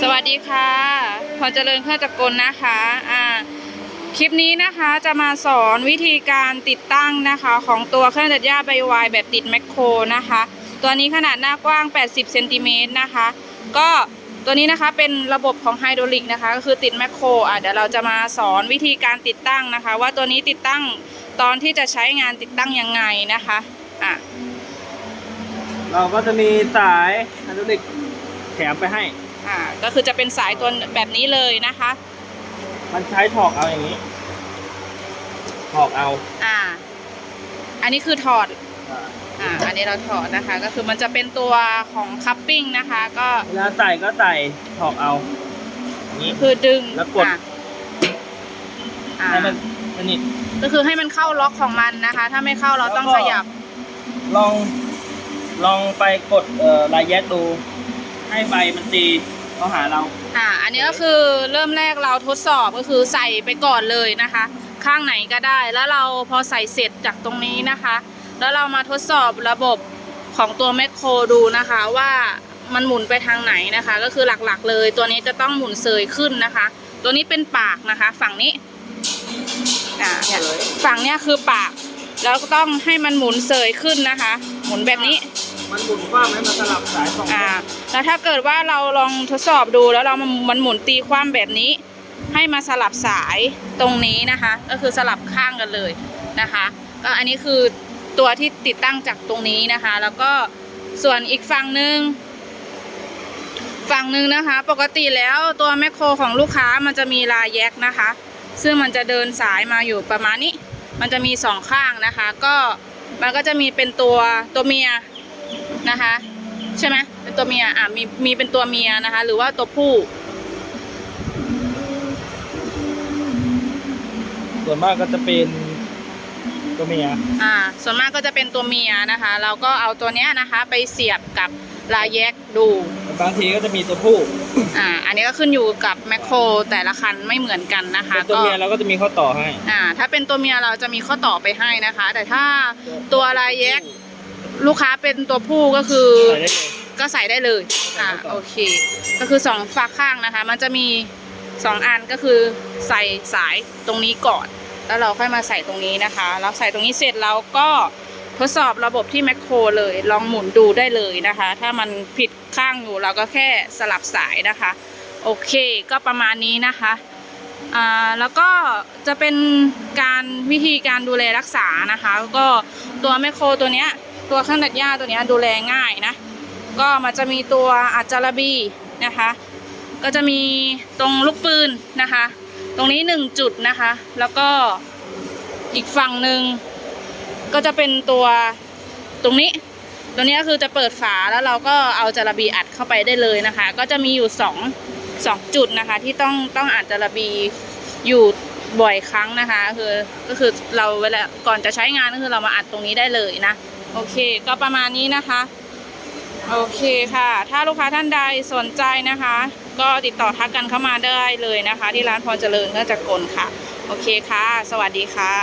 สวัสดีค่ะพรเจริญเครื่องจักรกลนะคะ อ่า คลิปนี้นะคะจะมาสอนวิธีการติดตั้งนะคะของตัวเครื่องตัดหญ้าใบวายแบบติดแมคโครนะคะ ตัวนี้ขนาดหน้ากว้าง 80เซนติเมตรนะคะ ก็ตัวนี้นะคะเป็นระบบของไฮดรอลิกนะคะก็คือติดแมคโครอะเดี๋ยวเราจะมาสอนวิธีการติดตั้งนะคะ ว่าตัวนี้ติดตั้งตอนที่จะใช้งานติดตั้งยังไงนะคะอะเราก็จะมีสายอะดรอลิกแถมไปให้ อ่าก็คือจะเป็นสายตัวแบบนี้เลยนะคะ มันใช้ถอกเอาอย่างนี้ ถอกเอาอ่า อันนี้คือถอดอ่าอ่าอันนี้เราถอดนะคะ ก็คือมันจะเป็นตัวของคัพปิ้งนะคะ ก็เวลาใส่ก็ใส่ถอกเอาอย่างนี้ คือดึงแล้วกด อะอ่าให้มันสนิท ก็คือให้มันเข้าล็อกของมันนะคะ ถ้าไม่เข้าเราต้องแล้วขก็ยับ ลอง ลองไปกดเอ่อลายแยกดู ให้ใบมันตี เขาหาเรา อ่า อันนี้ก็คือเริ่มแรกเราทดสอบก็คือใส่ไปก่อนเลยนะคะ ข้างไหนก็ได้ แล้วเราพอใส่เสร็จจากตรงนี้นะคะ แล้วเรามาทดสอบระบบของตัวแมคโครดูนะคะว่ามันหมุนไปทางไหนนะคะ ก็คือหลักๆ เลย ตัวนี้จะต้องหมุนเสยขึ้นนะคะ ตัวนี้เป็นปากนะคะ ฝั่งนี้อ่าเนี่ยฝั่งเนี้ยคือปาก แล้วก็ต้องให้มันหมุนเสยขึ้นนะคะ หมุนแบบนี้ มันหมุนคว้ำให้มันสลับสายสองอ่าแล้วถ้าเกิดว่าเราลองทดสอบดูแล้วเรามันมันหมุนตีคว่ำแบบนี้ ให้มาสลับสายตรงนี้นะคะ ก็คือสลับข้างกันเลยนะคะ ก็อันนี้คือตัวที่ติดตั้งจากตรงนี้นะคะ แล้วก็ส่วนอีกฝั่งหนึ่งฝั่งหนึ่งนะคะ ปกติแล้วตัวแมคโครของลูกค้ามันจะมีลายแยกนะคะ ซึ่งมันจะเดินสายมาอยู่ประมาณนี้ มันจะมีสองข้างนะคะ ก็มันก็จะมีเป็นตัวตัวเมีย นะคะ ใช่ไหมเป็นตัวเมียอะมีมีเป็นตัวเมียนะคะ หรือว่าตัวผู้ ส่วนมากก็จะเป็นตัวเมียอ่า ส่วนมากก็จะเป็นตัวเมียนะคะ เราก็เอาตัวเนี้ยนะคะ ไปเสียบกับลายแยกดูบางทีก็จะมีตัวผู้ อ่า อันนี้ก็ขึ้นอยู่กับแมคโครแต่ละคันไม่เหมือนกันนะคะเป็นตัวก็เมียเราก็จะมีข้อต่อให้ อ่า ถ้าเป็นตัวเมียเราจะมีข้อต่อไปให้นะคะ แต่ถ้าตัวลายแยก ลูกค้าเป็นตัวผู้ก็คือใส่ได้เลย ก็ใส่ได้เลยอ่าใส่ได้ต่อ โอเค ก็คือสองฝากข้างนะคะ มันจะมีสองอันก็คือใส่สายตรงนี้ก่อน แล้วเราค่อยมาใส่ตรงนี้นะคะเราใส่ตรงนี้เสร็จเราก็ทดสอบระบบที่แมคโครเลย ลองหมุนดูได้เลยนะคะ ถ้ามันผิดข้างอยู่เราก็แค่สลับสายนะคะ โอเคก็ประมาณนี้นะคะอ่าแล้วก็จะเป็นการวิธีการดูแลรักษานะคะ ก็ตัวแมคโครตัวเนี้ย ตัวเครื่องตัดหญ้าตัวนี้ดูแลง่ายนะ ก็มันจะมีตัวอัจจารบีนะคะ ก็จะมีตรงลูกปืนนะคะ ตรงนี้หนึ่งจุดนะคะ แล้วก็อีกฝั่งหนึ่งก็จะเป็นตัวตรงนี้ ตัวนี้ก็คือจะเปิดฝาแล้วเราก็เอาจารบีอัดเข้าไปได้เลยนะคะ ก็จะมีอยู่สองสองจุดนะคะ ที่ต้องต้องอัดจารบีอยู่บ่อยครั้งนะคะ คือก็คือเราเวลาก่อนจะใช้งานก็คือเรามาอัดตรงนี้ได้เลยนะ โอเค ก็ประมาณนี้นะคะ โอเคค่ะ ถ้าลูกค้าท่านใดสนใจนะคะ ก็ติดต่อทักกันเข้ามาได้เลยนะคะ ที่ร้านพรเจริญเครื่องจักรกลค่ะ โอเคค่ะ สวัสดีค่ะ